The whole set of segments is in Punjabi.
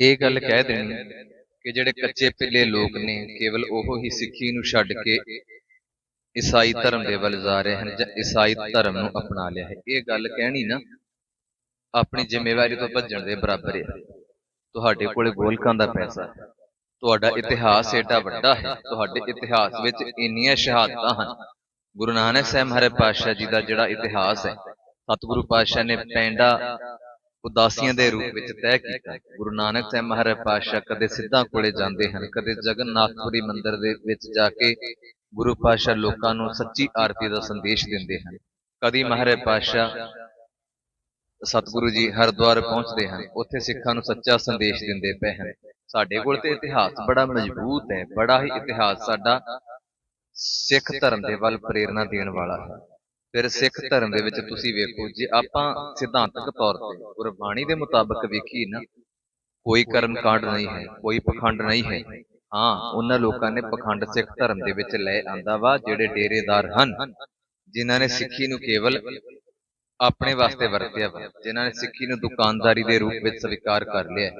ਇਹ ਗੱਲ ਕਹਿ ਦੇਣੀ ਕਿ ਜਿਹੜੇ ਕੱਚੇ ਪਿੱਲੇ ਲੋਕ ਨੇ ਕੇਵਲ ਉਹ ਹੀ ਸਿੱਖੀ ਨੂੰ ਛੱਡ ਕੇ ਈਸਾਈ ਧਰਮ ਦੇ ਵੱਲ ਜਾ ਰਹੇ ਹਨ ਜਾਂ ਈਸਾਈ ਧਰਮ ਨੂੰ ਅਪਣਾ ਲਿਆ ਹੈ। ਇਹ ਗੱਲ ਕਹਿਣੀ ਨਾ ਆਪਣੀ ਜ਼ਿੰਮੇਵਾਰੀ ਤੋਂ ਭੱਜਣ ਦੇ ਬਰਾਬਰ ਹੈ ਤੁਹਾਡੇ ਕੋਲੇ ਗੋਲਕਾਂ ਦਾ ਪੈਸਾ ਹੈ। ਤੁਹਾਡਾ ਇਤਿਹਾਸ ਏਡਾ ਵੱਡਾ ਹੈ। ਤੁਹਾਡੇ ਇਤਿਹਾਸ ਵਿੱਚ ਇੰਨੀਆਂ ਸ਼ਹਾਦਤਾਂ ਹਨ। ਗੁਰੂ ਨਾਨਕ ਸਾਹਿਬ ਮਹਾਰਾਜ ਪਾਤਸ਼ਾਹ ਜੀ ਦਾ ਜਿਹੜਾ ਇਤਿਹਾਸ ਹੈ ਸਤਿਗੁਰੂ ਪਾਤਸ਼ਾਹ ਨੇ ਪੈਂਡਾ ਉਦਾਸੀਆਂ ਦੇ ਰੂਪ ਵਿੱਚ ਤੈਅ ਕੀਤਾ। ਗੁਰੂ ਨਾਨਕ ਸਾਹਿਬ ਮਹਾਰਾਜ ਪਾਤਸ਼ਾਹ ਕਦੇ ਸਿੱਧਾਂ ਕੋਲੇ ਜਾਂਦੇ ਹਨ ਕਦੇ ਜਗਨਨਾਥਪੁਰੀ ਮੰਦਿਰ ਦੇ ਵਿੱਚ ਜਾ ਕੇ ਗੁਰੂ ਪਾਤਸ਼ਾਹ ਲੋਕਾਂ ਨੂੰ ਸੱਚੀ ਆਰਤੀ ਦਾ ਸੰਦੇਸ਼ ਦਿੰਦੇ ਹਨ। ਕਦੀ ਮਹਾਰਾਜ ਪਾਤਸ਼ਾਹ ਸਤਿਗੁਰੂ ਜੀ ਹਰਿਦੁਆਰ ਪਹੁੰਚਦੇ ਹਨ ਉੱਥੇ ਸਿੱਖਾਂ ਨੂੰ ਸੱਚਾ ਸੰਦੇਸ਼ ਦਿੰਦੇ ਪਏ ਹਨ। ਸਾਡੇ ਕੋਲ ਤੇ ਇਤਿਹਾਸ ਬੜਾ ਮਜ਼ਬੂਤ ਹੈ ਬੜਾ ਹੀ ਇਤਿਹਾਸ ਸਾਡਾ ਸਿੱਖ ਧਰਮ ਦੇ ਵੱਲ ਪ੍ਰੇਰਣਾ ਦੇਣ ਵਾਲਾ ਹੈ। ਫਿਰ ਸਿੱਖ ਧਰਮ ਦੇ ਵਿੱਚ ਤੁਸੀਂ ਵੇਖੋ ਜੇ ਆਪਾਂ ਸਿਧਾਂਤਕ ਤੌਰ ਤੇ ਗੁਰਬਾਣੀ ਦੇ ਮੁਤਾਬਕ ਵੇਖੀ ਨਾ ਕੋਈ ਕਰਮ ਕਾਂਡ ਨਹੀਂ ਹੈ ਕੋਈ ਪਖੰਡ ਨਹੀਂ ਹੈ। ਹਾਂ। ਉਹਨਾਂ ਲੋਕਾਂ ਨੇ ਪਖੰਡ ਸਿੱਖ ਧਰਮ ਦੇ ਵਿੱਚ ਲੈ ਆਂਦਾ ਵਾ ਜਿਹੜੇ ਡੇਰੇਦਾਰ ਹਨ ਜਿਨ੍ਹਾਂ ਨੇ ਸਿੱਖੀ ਨੂੰ ਕੇਵਲ ਆਪਣੇ ਵਾਸਤੇ ਵਰਤਿਆ ਵਾ ਜਿਨ੍ਹਾਂ ਨੇ ਸਿੱਖੀ ਨੂੰ ਦੁਕਾਨਦਾਰੀ ਦੇ ਰੂਪ ਵਿੱਚ ਸਵੀਕਾਰ ਕਰ ਲਿਆ।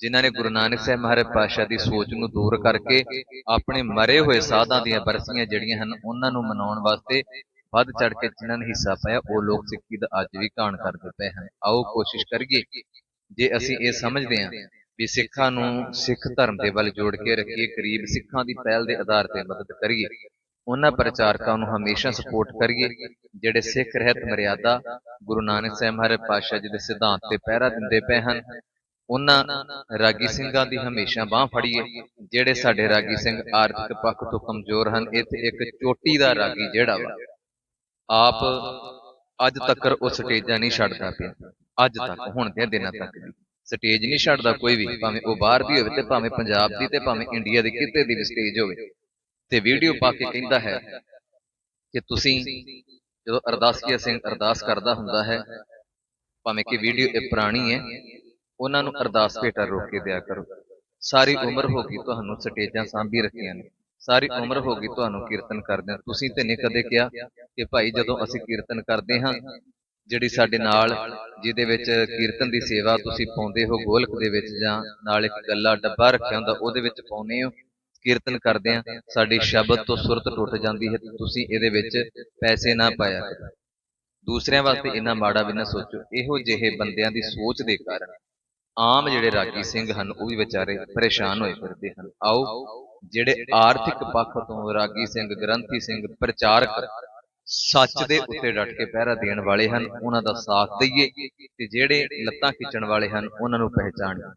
ਜਿਨ੍ਹਾਂ ਨੇ ਗੁਰੂ ਨਾਨਕ ਸਾਹਿਬ ਮਹਾਰਾਜ ਪਾਤਸ਼ਾਹ ਦੀ ਸੋਚ ਨੂੰ ਦੂਰ ਕਰਕੇ ਆਪਣੇ ਮਰੇ ਹੋਏ ਸਾਧਾਂ ਦੀਆਂ ਬਰਸੀਆਂ ਜਿਹੜੀਆਂ ਹਨ ਉਹਨਾਂ ਨੂੰ ਮਨਾਉਣ ਵਾਸਤੇ ਵੱਧ ਚੜ ਕੇ ਜਿਨ੍ਹਾਂ ਨੇ ਹਿੱਸਾ ਪਾਇਆ ਉਹ ਲੋਕ ਸਿੱਖੀ ਦਾ ਅੱਜ ਵੀ ਕਾਣ ਕਰਦੇ ਪਏ ਹਨ। ਆਓ ਕੋਸ਼ਿਸ਼ ਕਰੀਏ ਜੇ ਅਸੀਂ ਇਹ ਸਮਝਦੇ ਹਾਂ ਵੀ ਸਿੱਖਾਂ ਨੂੰ ਸਿੱਖ ਧਰਮ ਦੇ ਵੱਲ ਜੋੜ ਕੇ ਰੱਖੀਏ ਗਰੀਬ ਸਿੱਖਾਂ ਦੀ ਪਹਿਲ ਦੇ ਆਧਾਰ ਤੇ ਮਦਦ ਕਰੀਏ। ਉਹਨਾਂ ਪ੍ਰਚਾਰਕਾਂ ਨੂੰ ਹਮੇਸ਼ਾ ਸਪੋਰਟ ਕਰੀਏ ਜਿਹੜੇ ਸਿੱਖ ਰਹਿਤ ਮਰਿਆਦਾ ਗੁਰੂ ਨਾਨਕ ਸਾਹਿਬ ਮਹਾਰਾਜ ਪਾਤਸ਼ਾਹ ਜੀ ਦੇ ਸਿਧਾਂਤ ਤੇ ਪਹਿਰਾ ਦਿੰਦੇ ਪਏ ਹਨ। ਉਹਨਾਂ ਰਾਗੀ ਸਿੰਘਾਂ ਦੀ ਹਮੇਸ਼ਾ ਬਾਹ ਫੜੀਏ ਜਿਹੜੇ ਸਾਡੇ ਰਾਗੀ ਸਿੰਘ ਆਰਥਿਕ ਪੱਖ ਤੋਂ ਕਮਜ਼ੋਰ ਹਨ ਇੱਥੇ ਇੱਕ ਚੋਟੀ ਦਾ ਰਾਗੀ ਜਿਹੜਾ ਵਾ ਆਪ ਅੱਜ ਤੱਕ ਉਹ ਸਟੇਜਾਂ ਨਹੀਂ ਛੱਡਦਾ ਪਿਆ। ਅੱਜ ਤੱਕ, ਹੁਣ ਦੇ ਦਿਨਾਂ ਤੱਕ ਵੀ। ਸਟੇਜ ਨਹੀਂ ਛੱਡਦਾ ਕੋਈ ਵੀ, ਭਾਵੇਂ ਉਹ ਬਾਹਰ ਦੀ ਹੋਵੇ ਤੇ ਭਾਵੇਂ ਪੰਜਾਬ ਦੀ ਤੇ ਭਾਵੇਂ ਇੰਡੀਆ ਦੀ, ਕਿਤੇ ਦੀ ਵੀ ਸਟੇਜ ਹੋਵੇ। ਤੇ ਵੀਡੀਓ ਪਾ ਕੇ ਕਹਿੰਦਾ ਹੈ ਕਿ ਤੁਸੀਂ ਜਦੋਂ ਅਰਦਾਸੀਆ ਸਿੰਘ ਅਰਦਾਸ ਕਰਦਾ ਹੁੰਦਾ ਹੈ, ਭਾਵੇਂ ਕਿ ਵੀਡੀਓ ਇਹ ਪੁਰਾਣੀ ਹੈ, ਉਹਨਾਂ ਨੂੰ ਅਰਦਾਸ ਭੇਟਾ ਰੋਕ ਕੇ ਦਿਆ ਕਰੋ। ਸਾਰੀ ਉਮਰ ਹੋ ਗਈ ਤੁਹਾਨੂੰ ਸਟੇਜਾਂ ਸਾਂਭੀ ਰੱਖੀਆਂ ਨੇ। ਸਾਰੀ ਉਮਰ ਹੋ ਗਈ ਤੁਹਾਨੂੰ ਕੀਰਤਨ ਕਰਦੇ ਤੁਸੀਂ ਤੇ ਨਹੀਂ ਕਦੇ ਕਿਹਾ ਕਿ ਭਾਈ ਜਦੋਂ ਅਸੀਂ ਕੀਰਤਨ ਕਰਦੇ ਹਾਂ ਜਿਹੜੀ ਸਾਡੇ ਨਾਲ ਜਿਹਦੇ ਵਿੱਚ ਕੀਰਤਨ ਦੀ ਸੇਵਾ ਤੁਸੀਂ ਪਾਉਂਦੇ ਹੋ ਗੋਲਕ ਦੇ ਵਿੱਚ ਜਾਂ ਨਾਲ ਇੱਕ ਗੱਲਾ ਡੱਬਾ ਰੱਖਿਆ ਹੁੰਦਾ ਉਹਦੇ ਵਿੱਚ ਪਾਉਨੇ ਹੋ। ਕੀਰਤਨ ਕਰਦੇ ਆ ਸਾਡੀ ਸ਼ਬਦ ਤੋਂ ਸੁਰਤ ਟੁੱਟ ਜਾਂਦੀ ਹੈ ਤੁਸੀਂ ਇਹਦੇ ਵਿੱਚ ਪੈਸੇ ਨਾ ਪਾਇਆ ਦੂਸਰਿਆਂ ਵਾਸਤੇ ਇੰਨਾ ਮਾੜਾ ਵੀ ਨਾ ਸੋਚੋ ਇਹੋ ਜਿਹੇ ਬੰਦਿਆਂ ਦੀ ਸੋਚ ਦੇ ਕਾਰਨ ਆਮ ਜਿਹੜੇ ਰਾਗੀ ਸਿੰਘ ਹਨ ਉਹ ਵੀ ਵਿਚਾਰੇ ਪਰੇਸ਼ਾਨ ਹੋਏ ਫਿਰਦੇ ਹਨ। ਆਓ ਜਿਹੜੇ ਆਰਥਿਕ ਪੱਖ ਤੋਂ ਰਾਗੀ ਸਿੰਘ ਗ੍ਰੰਥੀ ਸਿੰਘ ਪ੍ਰਚਾਰਕ ਸੱਚ ਦੇ ਉੱਤੇ ਡਟ ਕੇ ਪਹਿਰਾ ਦੇਣ ਵਾਲੇ ਹਨ ਉਹਨਾਂ ਦਾ ਸਾਥ ਦਈਏ ਤੇ ਜਿਹੜੇ ਲੱਤਾਂ ਖਿੱਚਣ ਵਾਲੇ ਹਨ ਉਹਨਾਂ ਨੂੰ ਪਹਿਚਾਣੀਏ।